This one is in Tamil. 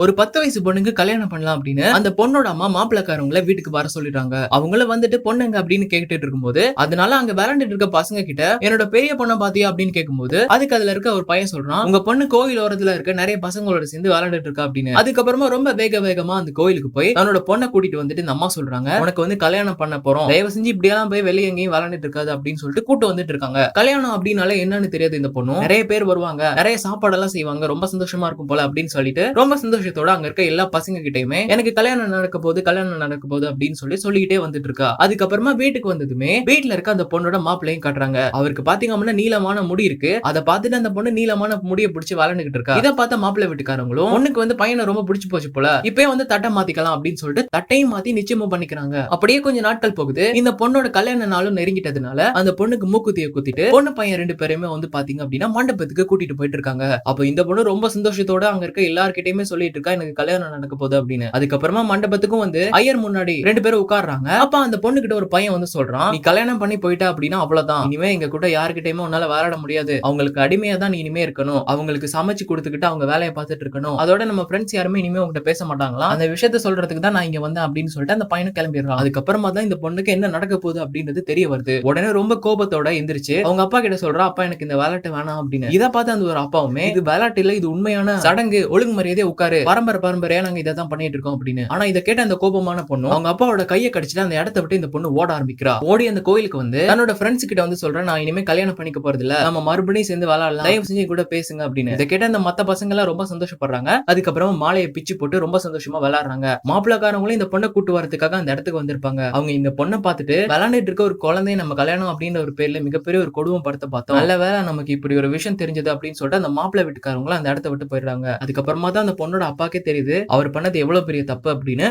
ஒரு பத்து வயசு பொண்ணுக்கு கல்யாணம் பண்ணலாம் அப்படின்னு அந்த பொண்ணோட அம்மா மாப்பிள்ளக்காரவங்கள வீட்டுக்கு வர சொல்லிடுறாங்க. அவங்கள வந்துட்டு பொண்ணுங்க அப்படின்னு கேட்டுட்டு இருக்கும்போது அதனால அங்க விளாண்டுட்டு இருக்க பசங்க கிட்ட என்னோட பெரிய பொண்ணை பாத்தியா? அப்படின்னு கேட்கும்போது அதுக்கு அதுல இருக்க ஒரு பையன் சொல்றான் உங்க பொண்ணு கோயில் ஓரத்துல இருக்க நிறைய பசங்களோட சேர்ந்து விளாண்டுட்டு இருக்கா? அப்படின்னு. அதுக்கப்புறமா ரொம்ப வேக வேகமா அந்த கோயிலுக்கு போய் தன்னோட பொண்ணை கூட்டிட்டு வந்துட்டு இந்த அம்மா சொல்றாங்க உனக்கு வந்து கல்யாணம் பண்ண போறோம். தயவு செஞ்சு இப்படியெல்லாம் போய் வெளியே எங்கேயும் விளையாண்டுட்டு இருக்காது அப்படின்னு சொல்லிட்டு கூட்டு வந்துட்டு இருக்காங்க. கல்யாணம் அப்படின்னால என்னன்னு தெரியாது இந்த பொண்ணு நிறைய பேர் வருவாங்க நிறைய சாப்பாடெல்லாம் செய்வாங்க ரொம்ப சந்தோஷமா இருக்கும் போல அப்படின்னு சொல்லிட்டு ரொம்ப சந்தோஷம் சந்தோஷத்தோட அங்க இருக்க எல்லா பசங்க கிட்டயுமே எனக்கு கல்யாணம் நடக்க போகுது கல்யாணம் நடக்க போகுது அப்படின்னு சொல்லி சொல்லிக்கிட்டே வந்துட்டு இருக்கா அதுக்கப்புறமா வீட்டுக்கு வந்ததுமே வீட்டுல இருக்க அந்த பொண்ணோட மாப்பிள்ளையும் காட்டுறாங்க. அவருக்கு பாத்தீங்க அப்படின்னா நீளமான முடி இருக்கு. அதை பார்த்துட்டு அந்த பொண்ணு நீளமான முடியை பிடிச்சி வளர்ந்துகிட்டு இருக்கா. இதை பார்த்த மாப்பிள்ளை வீட்டுக்காரங்களும் பொண்ணுக்கு வந்து பையனை ரொம்ப பிடிச்சி போச்சு போல. இப்பயே வந்து தட்டை மாத்திக்கலாம் அப்படின்னு சொல்லிட்டு தட்டையும் மாத்தி நிச்சயமும் பண்ணிக்கிறாங்க. அப்படியே கொஞ்சம் நாட்கள் போகுது. இந்த பொண்ணோட கல்யாண நாளும் நெருங்கிட்டதுனால அந்த பொண்ணுக்கு மூக்குத்திய குத்திட்டு பொண்ணு பையன் ரெண்டு பேருமே வந்து பாத்தீங்க அப்படின்னா மண்டபத்துக்கு கூட்டிட்டு போயிட்டு இருக்காங்க. அப்ப இந்த பொண்ணு ரொம்ப சந்தோஷத்தோட அங்க இருக்க எல்லார்கிட்டயுமே சொல்லிட்டு இருக்கா? எனக்கு கல்யாணம் நடக்க போகுது அப்படின்னு. அதுக்கப்புறமா மண்டபத்துக்கும் வந்து ஐயர் முன்னாடி ரெண்டு பேரும் உட்கார்றாங்க. அப்ப அந்த பொண்ணு கிட்ட ஒரு பையன் வந்து சொல்றான் நீ கல்யாணம் பண்ணி போயிட்டா அப்படின்னா அவ்வளவுதான். இனிமே எங்க கூட யாருக்கிட்டயுமே உன்னால விளையாட முடியாது. அவங்களுக்கு அடிமையா தான் நீ இனிமே இருக்கணும். அவங்களுக்கு சமைச்சு கொடுத்துக்கிட்டு அவங்க வேலையை பார்த்துட்டு இருக்கணும். அதோட நம்ம ஃப்ரெண்ட்ஸ் யாருமே இனிமே உங்ககிட்ட பேச மாட்டாங்களா? அந்த விஷயத்த சொல்றதுக்கு தான் நான் இங்க வந்தேன் அப்படின்னு சொல்லிட்டு அந்த பையனும் கிளம்பிடுறான். அதுக்கப்புறமா தான் இந்த பொண்ணுக்கு என்ன நடக்க போகுது அப்படின்றது தெரிய வருது. உடனே ரொம்ப கோபத்தோட எந்திரிச்சு அவங்க அப்பா கிட்ட சொல்றா அப்பா எனக்கு இந்த விளையாட்டு வேணாம் அப்படின்னு. இதை பார்த்து அந்த ஒரு அப்பாவுமே இது விளையாட்டு இல்ல இது உண்மையான சடங்கு ஒழுங்கு மரியாதையை உட்காரு. பரம்பரை பரம்பரையா நாங்க இதை தான் பண்ணிட்டு இருக்கோம் அப்படின்னு. ஆனா இதை கேட்ட அந்த கோபமான பொண்ணு அவங்க அப்பாவோட கையை கடிச்சிட்டு அந்த இடத்த விட்டு இந்த பொண்ணு ஓட ஆரம்பிக்கிறா. ஓடி அந்த கோயிலுக்கு வந்து தன்னோட ஃப்ரெண்ட்ஸ் கிட்ட வந்து சொல்றேன் நான் இனிமே கல்யாணம் பண்ணிக்க போறது இல்ல நம்ம மறுபடியும் சேர்ந்து விளையாடலாம் தயவு செஞ்சு கூட பேசுங்க அப்படின்னு. இதை கேட்ட அந்த மத்த பசங்க எல்லாம் ரொம்ப சந்தோஷப்படுறாங்க. அதுக்கப்புறமா மாலையை பிச்சு போட்டு ரொம்ப சந்தோஷமா விளையாடுறாங்க. மாப்பிள்ளக்காரங்களும் இந்த பொண்ணை கூட்டு வரதுக்காக அந்த இடத்துக்கு வந்திருப்பாங்க. அவங்க இந்த பொண்ணை பார்த்துட்டு விளையாண்டுட்டு இருக்க ஒரு குழந்தைய நம்ம கல்யாணம் அப்படின்ற ஒரு பேர்ல மிகப்பெரிய ஒரு கொடுவம் படத்தை பார்த்தோம். நல்ல வேலை நமக்கு இப்படி ஒரு விஷயம் தெரிஞ்சது அப்படின்னு சொல்லிட்டு அந்த மாப்பிள்ளை வீட்டுக்காரங்களும் அந்த இடத்த விட்டு போயிடுறாங்க. அதுக்கப்புறமா தான் அந்த பொண்ணோட அப்பாக்கே தெரியுது. அவர் பண்ணது எவ்வளவு பெரிய தப்பு அப்படின்னு